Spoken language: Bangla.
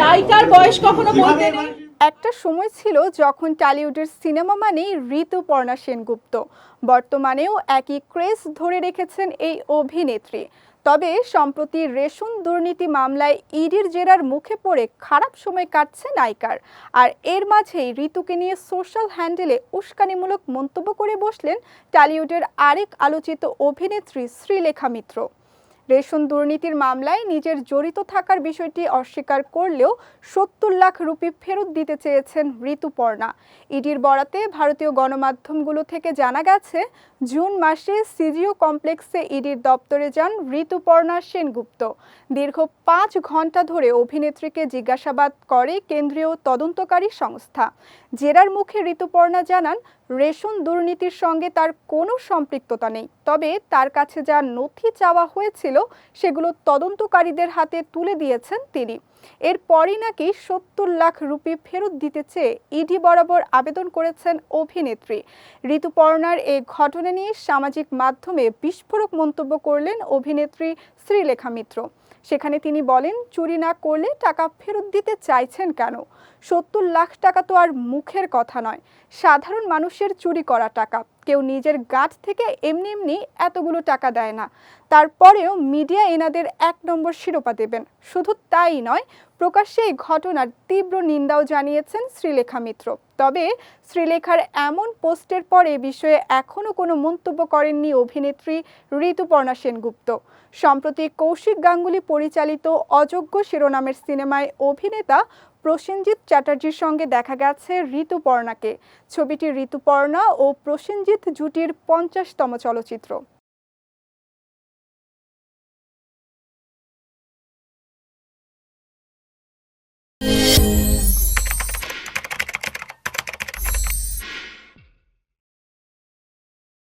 নায়িকার বয়স কখনো বলতে নেই একটা সময় ছিল যখন টলিউডের সিনেমা মানেই ঋতুপর্ণা সেনগুপ্ত। বর্তমানেও একই ক্রেজ ধরে রেখেছেন এই অভিনেত্রী। তবে সম্প্রতি রেশন দুর্নীতি মামলায় ইডির জেরার মুখে পড়ে খারাপ সময় কাটছে নায়িকার। আর এর মাঝেই ঋতুকে নিয়ে সোশ্যাল হ্যান্ডেলে উস্কানিমূলক মন্তব্য করে বসলেন টলিউডের আরেক আলোচিত অভিনেত্রী শ্রীলেখা মিত্র। রেশন দুর্নীতির মামলায় নিজের জড়িত থাকার বিষয়টি অস্বীকার করলেও সত্তর লাখ রুপি ফেরত দিতে চেয়েছেন ঋতুপর্ণা। ইডির বরাতে ভারতীয় গণমাধ্যমগুলো থেকে জানা গেছে, জুন মাসে সিজিও কমপ্লেক্সে ইডির দপ্তরে যান ঋতুপর্ণা সেনগুপ্ত। দীর্ঘ পাঁচ ঘণ্টা ধরে অভিনেত্রীকে জিজ্ঞাসাবাদ করে কেন্দ্রীয় তদন্তকারী সংস্থা। জেরার মুখে ঋতুপর্ণা জানান রেশন দুর্নীতির সঙ্গে তার কোনো সম্পৃক্ততা নেই। তবে তার কাছে যা নথি চাওয়া হয়েছিল, সেগুলো তদন্তকারীদের হাতে তুলে দিয়েছেন তিনি। এরপরই নাকি সত্তর লাখ রুপি ফেরত দিতে চেয়ে ইডি বরাবর আবেদন করেছেন অভিনেত্রী। ঋতুপর্ণার এই ঘটনা নিয়ে সামাজিক মাধ্যমে বিস্ফোরক মন্তব্য করলেন অভিনেত্রী শ্রীলেখা মিত্র। সেখানে তিনি বলেন, চুরি না করলে টাকা ফেরত দিতে চাইছেন কেন? সত্তর লাখ টাকা তো আর মুখের কথা নয়। সাধারণ মানুষের চুরি করা টাকা। কেউ নিজের গাছ থেকে এমনি এমনি এতগুলো টাকা দেয় না। তারপরেও মিডিয়া এনাদের এক নম্বর শিরোপা দেবেন। শুধু তাই নয়, প্রকাশ্যে এই ঘটনার তীব্র নিন্দাও জানিয়েছেন শ্রীলেখা মিত্র। তবে শ্রীলেখার এমন পোস্টের পর এ বিষয়ে এখনও কোনো মন্তব্য করেননি অভিনেত্রী ঋতুপর্ণা সেনগুপ্ত। সম্প্রতি কৌশিক গাঙ্গুলি পরিচালিত অযোগ্য শিরোনামের সিনেমায় অভিনেতা প্রসেনজিৎ চ্যাটার্জির সঙ্গে দেখা গেছে ঋতুপর্ণাকে ছবিটি ঋতুপর্ণা ও প্রসেনজিৎ জুটির পঞ্চাশতম চলচ্চিত্র।